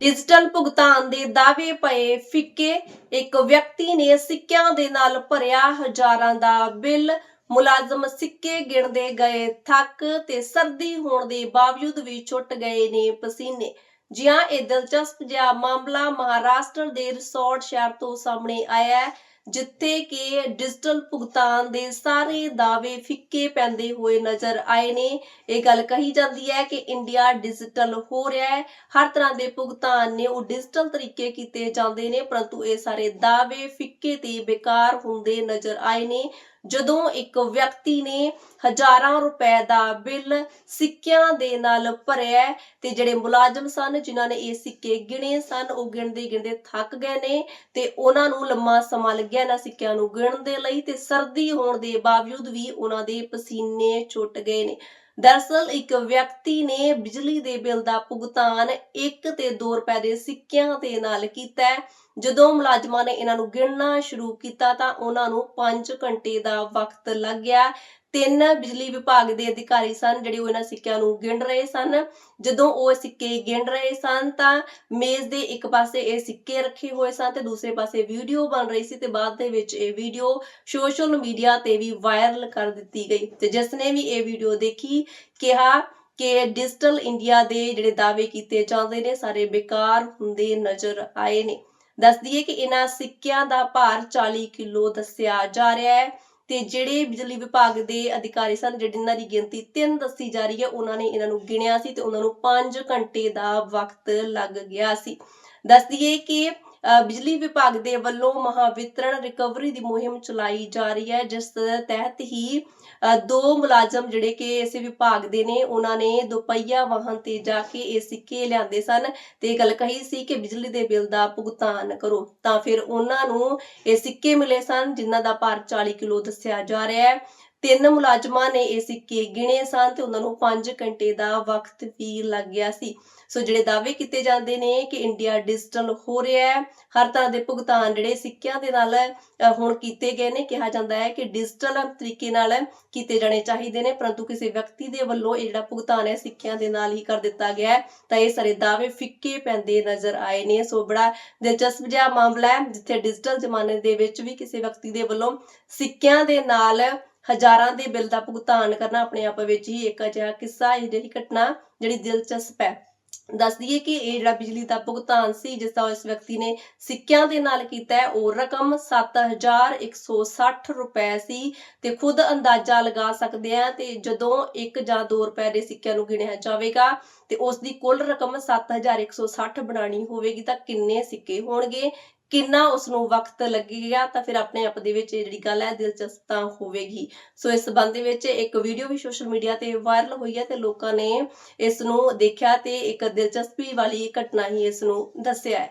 Digital ਭੁਗਤਾਨ ਦੇ ਦਾਅਵੇ ਪਏ ਫਿੱਕੇ, ਇੱਕ ਵਿਅਕਤੀ ਨੇ ਸਿੱਕਿਆਂ ਦੇ ਨਾਲ ਭਰਿਆ ਹਜ਼ਾਰਾਂ ਦਾ ਬਿੱਲ। ਮੁਲਾਜ਼ਮ ਸਿੱਕੇ ਗਿਣਦੇ ਗਏ ਥੱਕ ਤੇ ਸਰਦੀ ਹੋਣ ਦੇ ਬਾਵਜੂਦ ਵੀ ਛੁੱਟ ਗਏ ਨੇ ਪਸੀਨੇ। ਜਿਹਾ ਇਹ ਦਿਲਚਸਪ ਜਿਹਾ ਮਾਮਲਾ ਮਹਾਰਾਸ਼ਟਰ ਦੇ ਰਿਸੋਰਟ ਸ਼ਹਿਰ ਤੋਂ ਸਾਹਮਣੇ ਆਇਆ ਹੈ। ਜਿੱਥੇ ਕਿ ਡਿਜੀਟਲ ਭੁਗਤਾਨ ਦੇ ਸਾਰੇ ਦਾਅਵੇ ਫਿੱਕੇ ਪੈਂਦੇ ਹੋਏ ਨਜ਼ਰ ਆਏ ਨੇ। ਇਹ ਗੱਲ ਕਹੀ ਜਾਂਦੀ ਹੈ ਕਿ ਇੰਡੀਆ ਡਿਜੀਟਲ ਹੋ ਰਿਹਾ ਹੈ। ਹਰ ਤਰ੍ਹਾਂ ਦੇ ਭੁਗਤਾਨ ਨੇ ਉਹ ਡਿਜੀਟਲ ਤਰੀਕੇ ਕੀਤੇ ਜਾਂਦੇ ਨੇ, ਪਰੰਤੂ ਇਹ ਸਾਰੇ ਦਾਅਵੇ ਫਿੱਕੇ ਤੇ ਬੇਕਾਰ ਹੁੰਦੇ ਨਜ਼ਰ ਆਏ ਨੇ। ਜਦੋਂ ਇੱਕ ਵਿਅਕਤੀ ਨੇ ਹਜ਼ਾਰਾਂ ਰੁਪਏ ਦਾ ਬਿੱਲ ਸਿੱਕਿਆਂ ਦੇ ਨਾਲ ਭਰਿਆ ਤੇ ਜਿਹੜੇ ਮੁਲਾਜ਼ਮ ਸਨ, ਜਿਨ੍ਹਾਂ ਨੇ ਇਹ ਸਿੱਕੇ ਗਿਣੇ ਸਨ, ਉਹ ਗਿਣਦੇ ਗਿਣਦੇ ਥੱਕ ਗਏ ਨੇ ਤੇ ਉਹਨਾਂ ਨੂੰ ਲੰਮਾ ਸਮਾਂ ਲੱਗਿਆ ਇਹਨਾਂ ਸਿੱਕਿਆਂ ਨੂੰ ਗਿਣਨ ਦੇ ਲਈ ਤੇ ਸਰਦੀ ਹੋਣ ਦੇ ਬਾਵਜੂਦ ਵੀ ਉਹਨਾਂ ਦੇ ਪਸੀਨੇ ਛੁੱਟ ਗਏ ਨੇ। ਦਰਅਸਲ ਇੱਕ ਵਿਅਕਤੀ ਨੇ ਬਿਜਲੀ ਦੇ ਬਿੱਲ ਦਾ ਭੁਗਤਾਨ 1 ਤੇ 2 ਰੁਪਏ ਦੇ ਸਿੱਕਿਆਂ ਦੇ ਨਾਲ ਕੀਤਾ ਜਦੋਂ ਮੁਲਾਜ਼ਮਾਂ ਨੇ ਇਹਨਾਂ ਨੂੰ ਗਿਣਨਾ ਸ਼ੁਰੂ ਕੀਤਾ ਤਾਂ ਉਹਨਾਂ ਨੂੰ 5 ਘੰਟੇ ਦਾ ਵਕਤ ਲੱਗ ਗਿਆ ਤਿੰਨ ਬਿਜਲੀ ਵਿਭਾਗ ਦੇ ਅਧਿਕਾਰੀ ਸਨ, ਜਿਹੜੇ ਉਹ ਇਹਨਾਂ ਸਿੱਕਿਆਂ ਨੂੰ ਗਿਣ ਰਹੇ ਸਨ। ਜਦੋਂ ਉਹ ਸਿੱਕੇ ਗਿਣ ਰਹੇ ਸਨ, ਤਾਂ ਮੇਜ਼ ਦੇ ਇੱਕ ਪਾਸੇ ਇਹ ਸਿੱਕੇ ਰੱਖੇ ਹੋਏ ਸਨ ਤੇ ਦੂਸਰੇ ਪਾਸੇ ਵੀਡੀਓ ਬਣ ਰਹੀ ਸੀ ਤੇ ਬਾਅਦ ਦੇ ਵਿੱਚ ਇਹ ਵੀਡੀਓ ਸੋਸ਼ਲ ਮੀਡੀਆ ਤੇ ਵੀ ਵਾਇਰਲ ਕਰ ਦਿੱਤੀ ਗਈ ਤੇ ਜਿਸ ਨੇ ਵੀ ਇਹ ਵੀਡੀਓ ਦੇਖੀ, ਕਿਹਾ ਕਿ ਡਿਜੀਟਲ ਇੰਡੀਆ ਦੇ ਜਿਹੜੇ ਦਾਅਵੇ ਕੀਤੇ ਜਾਂਦੇ ਨੇ, ਸਾਰੇ ਬੇਕਾਰ ਹੁੰਦੇ ਨਜ਼ਰ ਆਏ ਨੇ। ਦੱਸ ਦਈਏ ਕਿ ਇਹਨਾਂ ਸਿੱਕਿਆਂ ਦਾ ਭਾਰ 40 ਕਿਲੋ ਦੱਸਿਆ ਜਾ ਰਿਹਾ ਹੈ। ਤੇ ਜਿਹੜੇ ਬਿਜਲੀ ਵਿਭਾਗ ਦੇ ਅਧਿਕਾਰੀ ਸਨ ਜਿਹਨਾਂ ਦੀ ਗਿਣਤੀ 3 ਦੱਸੀ ਜਾ ਰਹੀ ਹੈ, ਉਹਨਾਂ ਨੇ ਇਹਨਾਂ ਨੂੰ ਗਿਣਿਆ ਸੀ ਤੇ ਉਹਨਾਂ ਨੂੰ 5 ਘੰਟੇ ਦਾ ਵਕਤ ਲੱਗ ਗਿਆ ਸੀ। ਦੱਸ ਦਈਏ ਕਿ ਬਿਜਲੀ ਵਿਭਾਗ ਦੇ ਵੱਲੋਂ ਮਹਾਵਿਤਰਨ ਰਿਕਵਰੀ ਦੀ ਮੁਹਿੰਮ ਚਲਾਈ ਜਾ ਰਹੀ ਹੈ, ਜਿਸ ਤਹਿਤ ਹੀ ਦੋ ਮੁਲਾਜ਼ਮ ਜਿਹੜੇ ਕਿ ਇਸ ਵਿਭਾਗ ਦੇ ਨੇ, ਉਹਨਾਂ ਨੇ ਦੁਪਹੀਆ ਵਾਹਨ ਤੇ ਜਾ ਕੇ ਇਹ ਸਿੱਕੇ ਲਿਆਂਦੇ ਸਨ ਤੇ ਗੱਲ ਕਹੀ ਸੀ ਕਿ ਬਿਜਲੀ ਦੇ ਬਿੱਲ ਦਾ ਭੁਗਤਾਨ ਕਰੋ। ਤਾਂ ਫਿਰ ਉਹਨਾਂ ਨੂੰ ਇਹ ਸਿੱਕੇ ਮਿਲੇ ਸਨ, ਜਿਨ੍ਹਾਂ ਦਾ ਭਾਰ 40 ਕਿਲੋ ਦੱਸਿਆ ਜਾ ਰਿਹਾ ਹੈ। ਤਿੰਨ ਮੁਲਾਜ਼ਮਾਂ ਨੇ ਇਹ ਸਿੱਕੇ ਗਿਣੇ ਸਨ ਤੇ ਉਹਨਾਂ ਨੂੰ 5 ਘੰਟੇ ਦਾ ਵਕਤ ਵੀ ਲੱਗ ਗਿਆ ਸੀ। ਸੋ ਜਿਹੜੇ ਦਾਅਵੇ ਕੀਤੇ ਜਾਂਦੇ ਨੇ ਕਿ ਇੰਡੀਆ ਡਿਜੀਟਲ ਹੋ ਰਿਹਾ ਹੈ, ਹਰ ਤਰ੍ਹਾਂ ਦੇ ਭੁਗਤਾਨ ਜਿਹੜੇ ਸਿੱਕਿਆਂ ਦੇ ਨਾਲ ਹੁਣ ਕੀਤੇ ਗਏ ਨੇ, ਕਿਹਾ ਜਾਂਦਾ ਹੈ ਕਿ ਡਿਜੀਟਲ ਤਰੀਕੇ ਨਾਲ ਕੀਤੇ ਜਾਣੇ ਚਾਹੀਦੇ ਨੇ, ਪਰੰਤੂ ਕਿਸੇ ਵਿਅਕਤੀ ਦੇ ਵੱਲੋਂ ਇਹ ਜਿਹੜਾ ਭੁਗਤਾਨ ਹੈ ਸਿੱਕਿਆਂ ਦੇ ਨਾਲ ਹੀ ਕਰ ਦਿੱਤਾ ਗਿਆ ਹੈ, ਤਾਂ ਇਹ ਸਾਰੇ ਦਾਅਵੇ ਫਿੱਕੇ ਪੈਂਦੇ ਨਜ਼ਰ ਆਏ ਨੇ। ਸੋ ਬੜਾ ਦਿਲਚਸਪ ਜਿਹਾ ਮਾਮਲਾ ਹੈ, ਜਿੱਥੇ ਡਿਜੀਟਲ ਜ਼ਮਾਨੇ ਦੇ ਵਿੱਚ ਵੀ ਕਿਸੇ ਵਿਅਕਤੀ ਦੇ ਵੱਲੋਂ ਸਿੱਕਿਆਂ ਦੇ ਨਾਲ ਹਜ਼ਾਰਾਂ ਦੇ ਬਿੱਲ ਦਾ ਭੁਗਤਾਨ ਕਰਨਾ ਆਪਣੇ ਆਪ ਵਿੱਚ ਹੀ ਇੱਕ ਅਜਿਹਾ ਕਿੱਸਾ ਇਹ ਜਿਹੜੀ ਘਟਨਾ ਜਿਹੜੀ ਦਿਲਚਸਪ ਹੈ। ਦੱਸ ਦਈਏ ਕਿ ਇਹ ਜਿਹੜਾ ਬਿਜਲੀ ਦਾ ਭੁਗਤਾਨ ਸੀ, ਜਿਸ ਦਾ ਇਸ ਵਿਅਕਤੀ ਨੇ ਸਿੱਕਿਆਂ ਦੇ ਨਾਲ ਕੀਤਾ ਹੈ, ਉਹ ਰਕਮ 7160 ਰੁਪਏ ਸੀ ਤੇ ਖੁਦ ਅੰਦਾਜ਼ਾ ਲਗਾ ਸਕਦੇ ਆ ਤੇ ਜਦੋਂ 1 ਜਾਂ 2 ਰੁਪਏ ਦੇ ਸਿੱਕਿਆਂ ਨੂੰ ਗਿਣਿਆ ਜਾਵੇਗਾ ਤੇ ਉਸ ਦੀ ਕੁੱਲ ਰਕਮ 7160 ਬਣਾਣੀ ਹੋਵੇਗੀ ਤਾਂ ਕਿੰਨੇ ਸਿੱਕੇ ਹੋਣਗੇ? ਕਿੰਨਾ ਉਸ ਨੂੰ ਵਕਤ ਲੱਗੇਗਾ ਤਾਂ ਫਿਰ ਆਪਣੇ ਆਪ ਦੇ ਵਿੱਚ ਇਹ ਜਿਹੜੀ ਗੱਲ ਹੈ ਦਿਲਚਸਪ ਤਾਂ ਹੋਵੇਗੀ। ਸੋ ਇਸ ਸੰਬੰਧ ਦੇ ਵਿੱਚ ਇੱਕ ਵੀਡੀਓ ਵੀ ਸੋਸ਼ਲ ਮੀਡੀਆ ਤੇ ਵਾਇਰਲ ਹੋਈ ਹੈ ਤੇ ਲੋਕਾਂ ਨੇ ਇਸ ਨੂੰ ਦੇਖਿਆ ਤੇ ਇੱਕ ਦਿਲਚਸਪੀ ਵਾਲੀ ਘਟਨਾ ਹੀ ਇਸ ਨੂੰ ਦੱਸਿਆ ਹੈ।